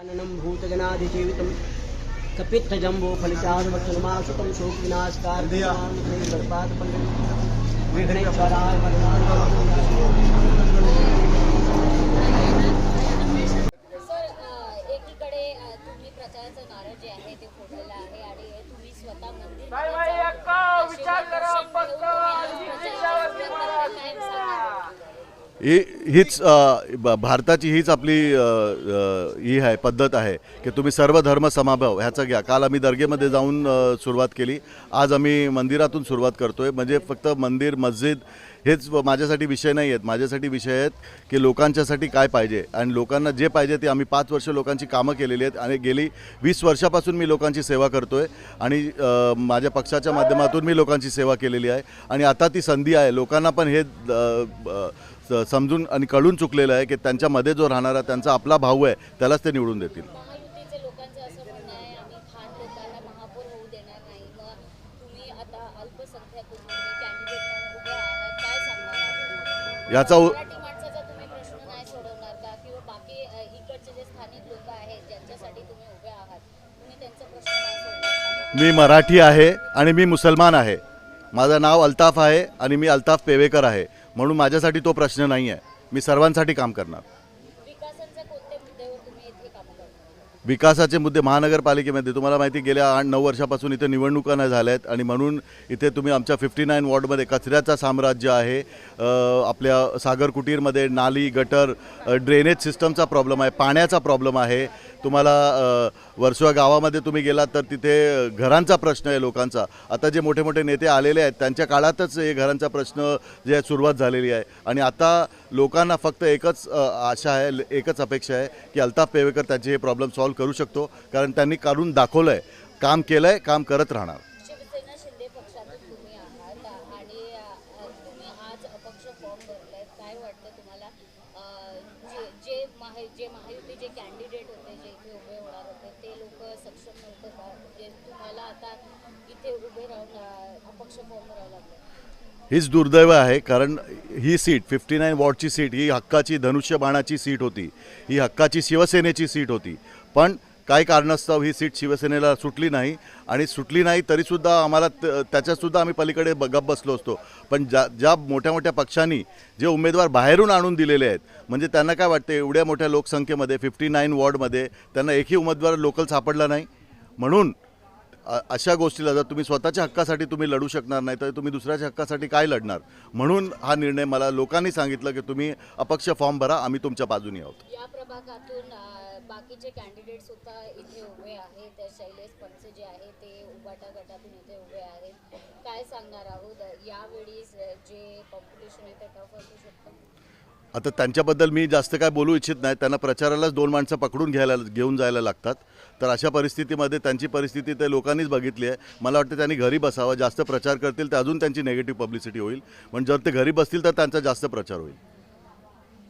आननं भूतगणाधिजीवितं कपित्थजम्बो फलितानुवचनमासुतं शोकविनाशकारपादपल्लवी विघ्नेश्वराय एकीकडे तुम्ही प्रचाराचं नारळ जे आहे ते फोडलेलं आहे आणि तुम्ही स्वतः मंदिर विचार करा ही हीच भारताची हीच आपली ही आहे पद्धत आहे की तुम्ही सर्व धर्म समाभाव ह्याचा घ्या. काल आम्ही दर्गेमध्ये जाऊन सुरुवात केली. आज आम्ही मंदिरातून सुरुवात करतोय. म्हणजे फक्त मंदिर मस्जिद हेच माझ्यासाठी विषय नाही आहेत. माझ्यासाठी विषय आहेत की लोकांच्यासाठी काय पाहिजे. आणि लोकांना जे पाहिजे ते आम्ही पाच वर्ष लोकांची कामं केलेली आहेत. आणि गेली वीस वर्षापासून मी लोकांची सेवा करतो आहे आणि माझ्या पक्षाच्या माध्यमातून मी लोकांची सेवा केलेली आहे. आणि आता ती संधी आहे. लोकांना पण हे स- समजून आणि कळून चुकलेलं आहे की त्यांच्यामध्ये जो राहणारा त्यांचा आपला भाऊ आहे त्यालाच ते निवडून देतील. अल्पसंख्याक याचा? मी मराठी आहे आणि मी मुसलमान आहे. माझं नाव अल्ताफ आहे आणि मी अल्ताफ पेवेकर आहे. म्हणून माझ्यासाठी तो प्रश्न नाही आहे मी सर्वांसाठी काम करणार विकासांच्या कोणत्या मुद्द्यावर तुम्ही इथे कामं करणार विकासाचे मुद्दे महानगरपालिकेमध्ये. तुम्हाला माहिती गेल्या आठ नऊ वर्षापासून इथे निवडणुका नाही झाल्या आहेत आणि म्हणून इथे तुम्ही आमच्या फिफ्टी नाईन वॉर्डमध्ये कचऱ्याचा साम्राज्य आहे. आपल्या सागर कुटीरमध्ये नाली गटर ड्रेनेज सिस्टमचा प्रॉब्लेम आहे पाण्याचा प्रॉब्लेम आहे. तुम्हाला वर्सुवा गावामध्ये तुम्ही गेलात तर तिथे घरांचा प्रश्न आहे लोकांचा. आता जे मोठे मोठे नेते आलेले आहेत त्यांच्या काळातच हे घरांचा प्रश्न जे आहे सुरुवात झालेली आहे. आणि आता लोकांना फक्त एकच आशा आहे एकच अपेक्षा आहे की अल्ताफ पेवेकर त्यांचे हे प्रॉब्लेम सॉल्व्ह करू शकतो कारण त्यांनी काढून दाखवलं आहे काम केलं आहे काम करत राहणार. तुम्ही आहात आणि तुम्ही आज अपक्ष फॉर्म काय वाटतं तुम्हाला? जे जे जे होते जे इथे उभे होणार होते ते लोक सक्षम जे म्हणजे तुम्हाला आता इथे उभे राहून अपक्ष फॉर्म भरावं लागलं हीच दुर्दैव आहे कारण ही सीट फिफ्टी नाईन वॉर्डची सीट ही हक्काची धनुष्यबाणाची सीट होती. ही हक्काची शिवसेनेची सीट होती. पण काही कारणास्तव ही सीट शिवसेनेला सुटली नाही आणि सुटली नाही तरीसुद्धा आम्हाला त- त्याच्यातसुद्धा आम्ही पलीकडे गप बसलो असतो. पण ज्या ज्या मोठ्या मोठ्या पक्षांनी जे उमेदवार बाहेरून आणून दिलेले आहेत म्हणजे त्यांना काय वाटते एवढ्या मोठ्या लोकसंख्येमध्ये फिफ्टी नाईन वॉर्डमध्ये त्यांना एकही उमेदवार लोकल सापडला नाही? म्हणून अशा गोष्टीला जर तुम्ही स्वतःच्या हक्कासाठी तुम्ही लढू शकणार नाही तर तुम्ही दुसऱ्याच्या हक्कासाठी काय लढणार? म्हणून हा निर्णय मला लोकांनी सांगितलं की तुम्ही अपक्ष फॉर्म भरा आम्ही तुमच्या बाजूने आहोत. या प्रभागातून बाकीचे कॅन्डिडेट सुद्धा इथे उभे आहेत शैलेश पंच जे आहे ते उबाटा गटातून इथे उभे आहेत. काय सांगणार आहोत? यावेळी जे कॉम्पिटिशन आहे ते टफ असू शकतं. आता त्यांच्याबद्दल मी जास्त काय बोलू इच्छित नाही. त्यांना प्रचारालाच दोन माणसं पकडून घ्यायला घेऊन जायला लागतात. तर अशा परिस्थितीमध्ये त्यांची परिस्थिती ते लोकांनीच बघितली आहे. मला वाटतं त्यांनी घरी बसावं. जास्त प्रचार करतील तर अजून त्यांची नेगेटिव्ह पब्लिसिटी होईल. पण जर ते घरी बसतील तर त्यांचा जास्त प्रचार होईल.